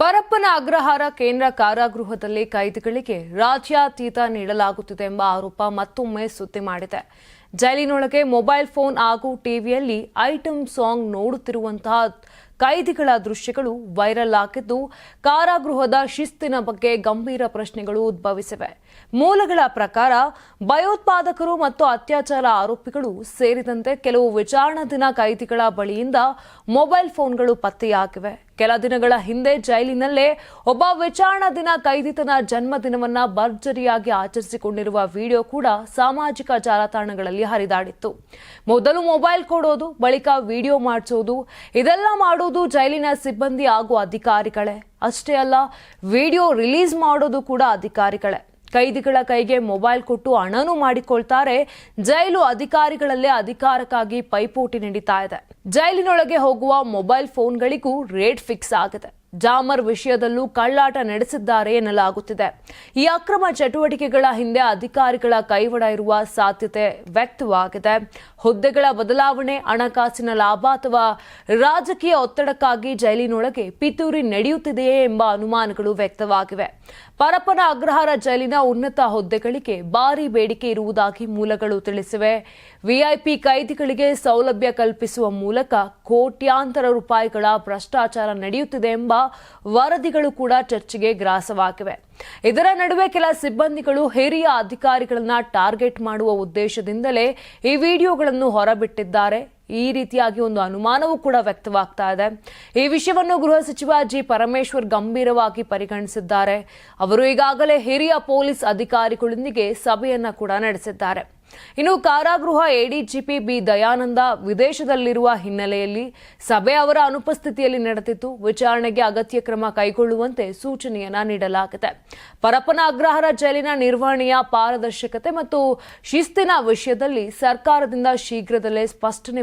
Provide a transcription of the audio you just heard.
ಪರಪ್ಪನ ಅಗ್ರಹಾರ ಕೇಂದ್ರ ಕಾರಾಗೃಹದಲ್ಲಿ ಕೈದಿಗಳಿಗೆ ರಾಜ್ಯಾತೀತ ನೀಡಲಾಗುತ್ತಿದೆ ಎಂಬ ಆರೋಪ ಮತ್ತೊಮ್ಮೆ ಸುದ್ದಿ ಮಾಡಿದೆ. ಜೈಲಿನೊಳಗೆ ಮೊಬೈಲ್ ಫೋನ್ ಹಾಗೂ ಟಿವಿಯಲ್ಲಿ ಐಟಂ ಸಾಂಗ್ ನೋಡುತ್ತಿರುವಂತಹ ಕೈದಿಗಳ ದೃಶ್ಯಗಳು ವೈರಲ್ ಆಗಿದ್ದು, ಕಾರಾಗೃಹದ ಶಿಸ್ತಿನ ಬಗ್ಗೆ ಗಂಭೀರ ಪ್ರಶ್ನೆಗಳು ಉದ್ಭವಿಸಿವೆ. ಮೂಲಗಳ ಪ್ರಕಾರ, ಭಯೋತ್ಪಾದಕರು ಮತ್ತು ಅತ್ಯಾಚಾರ ಆರೋಪಿಗಳು ಸೇರಿದಂತೆ ಕೆಲವು ವಿಚಾರಣಾಧೀನ ಕೈದಿಗಳ ಬಳಿಯಿಂದ ಮೊಬೈಲ್ ಫೋನ್ಗಳು ಪತ್ತೆಯಾಗಿವೆ. ಕೆಲ ದಿನಗಳ ಹಿಂದೆ ಜೈಲಿನಲ್ಲೇ ಒಬ್ಬ ವಿಚಾರಣಾಧೀನ ಕೈದಿ ಕೈದಿತನ ಜನ್ಮದಿನವನ್ನ ಭರ್ಜರಿಯಾಗಿ ಆಚರಿಸಿಕೊಂಡಿರುವ ವಿಡಿಯೋ ಕೂಡ ಸಾಮಾಜಿಕ ಜಾಲತಾಣಗಳಲ್ಲಿ ಹರಿದಾಡಿತ್ತು. ಮೊದಲು ಮೊಬೈಲ್ ಕೊಡೋದು, ಬಳಿಕ ವಿಡಿಯೋ ಮಾಡಿಸೋದು, ಇದೆಲ್ಲ ಮಾಡೋದು ಜೈಲಿನ ಸಿಬ್ಬಂದಿ ಹಾಗೂ ಅಧಿಕಾರಿಗಳೇ. ಅಷ್ಟೇ ಅಲ್ಲ, ವಿಡಿಯೋ ರಿಲೀಸ್ ಮಾಡೋದು ಕೂಡ ಅಧಿಕಾರಿಗಳೇ. ಕೈದಿಗಳ ಕೈಗೆ ಮೊಬೈಲ್ ಕೊಟ್ಟು ಹಣನೂ ಮಾಡಿಕೊಳ್ತಾರೆ. ಜೈಲು ಅಧಿಕಾರಿಗಳಲ್ಲೇ ಅಧಿಕಾರಕ್ಕಾಗಿ ಪೈಪೋಟಿ ನಡೀತಾ ಇದೆ. ಜೈಲಿನೊಳಗೆ ಹೋಗುವ ಮೊಬೈಲ್ ಫೋನ್ಗಳಿಗೂ ರೇಟ್ ಫಿಕ್ಸ್ ಆಗಿದೆ. ಜಾಮರ್ ವಿಷಯದಲ್ಲೂ ಕಳ್ಳಾಟ ನಡೆಸಿದ್ದಾರೆ ಎನ್ನಲಾಗುತ್ತಿದೆ. ಈ ಅಕ್ರಮ ಚಟುವಟಿಕೆಗಳ ಹಿಂದೆ ಅಧಿಕಾರಿಗಳ ಕೈವಡ ಇರುವ ಸಾಧ್ಯತೆ ವ್ಯಕ್ತವಾಗಿದೆ. ಹುದ್ದೆಗಳ ಬದಲಾವಣೆ, ಹಣಕಾಸಿನ ಲಾಭ ಅಥವಾ ರಾಜಕೀಯ ಒತ್ತಡಕ್ಕಾಗಿ ಜೈಲಿನೊಳಗೆ ಪಿತೂರಿ ನಡೆಯುತ್ತಿದೆಯೇ ಎಂಬ ಅನುಮಾನಗಳು ವ್ಯಕ್ತವಾಗಿವೆ. ಪರಪ್ಪನ ಅಗ್ರಹಾರ ಜೈಲಿನ ಉನ್ನತ ಹುದ್ದೆಗಳಿಗೆ ಭಾರಿ ಬೇಡಿಕೆ ಇರುವುದಾಗಿ ಮೂಲಗಳು ತಿಳಿಸಿವೆ. ವಿಐಪಿ ಕೈದಿಗಳಿಗೆ ಸೌಲಭ್ಯ ಕಲ್ಪಿಸುವ ಮೂಲಕ ಕೋಟ್ಯಾಂತರ ರೂಪಾಯಿಗಳ ಭ್ರಷ್ಟಾಚಾರ ನಡೆಯುತ್ತಿದೆ ಎಂಬ ವರದಿಗಳು ಕೂಡ ಚರ್ಚೆಗೆ ಗ್ರಾಸವಾಗಿವೆ ಇದರ ನಡುವೆ ಕೆಲ ಸಿಬ್ಬಂದಿಗಳು ಹಿರಿಯ ಅಧಿಕಾರಿಗಳನ್ನ ಟಾರ್ಗೆಟ್ ಮಾಡುವ ಉದ್ದೇಶದಿಂದಲೇ ಈ ವಿಡಿಯೋಗಳನ್ನು ಹೊರಬಿಟ್ಟಿದ್ದಾರೆ. ಈ ರೀತಿಯಾಗಿ ಒಂದು ಅನುಮಾನವೂ ಕೂಡ ವ್ಯಕ್ತವಾಗ್ತಾ ಇದೆ. ಈ ವಿಷಯವನ್ನು ಗೃಹ ಸಚಿವ ಜಿ ಪರಮೇಶ್ವರ್ ಗಂಭೀರವಾಗಿ ಪರಿಗಣಿಸಿದ್ದಾರೆ. ಅವರು ಈಗಾಗಲೇ ಹಿರಿಯ ಪೊಲೀಸ್ ಅಧಿಕಾರಿಗಳೊಂದಿಗೆ ಸಭೆಯನ್ನ ಕೂಡ ನಡೆಸಿದ್ದಾರೆ. ಇನ್ನು ಕಾರಾಗೃಹ ಎಡಿಜಿಪಿ ಬಿ ದಯಾನಂದ ವಿದೇಶದಲ್ಲಿರುವ ಹಿನ್ನೆಲೆಯಲ್ಲಿ ಸಭೆ ಅವರ ಅನುಪಸ್ಥಿತಿಯಲ್ಲಿ ನಡೆದಿತ್ತು ವಿಚಾರಣೆಗೆ ಅಗತ್ಯ ಕ್ರಮ ಕೈಗೊಳ್ಳುವಂತೆ ಸೂಚನೆಯನ್ನ ನೀಡಲಾಗಿದೆ. ಪರಪ್ಪನ ಅಗ್ರಹಾರ ಜೈಲಿನ ನಿರ್ವಹಣೆಯ ಪಾರದರ್ಶಕತೆ ಮತ್ತು ಶಿಸ್ತಿನ ವಿಷಯದಲ್ಲಿ ಸರ್ಕಾರದಿಂದ ಶೀಘ್ರದಲ್ಲೇ ಸ್ಪಷ್ಟನೆ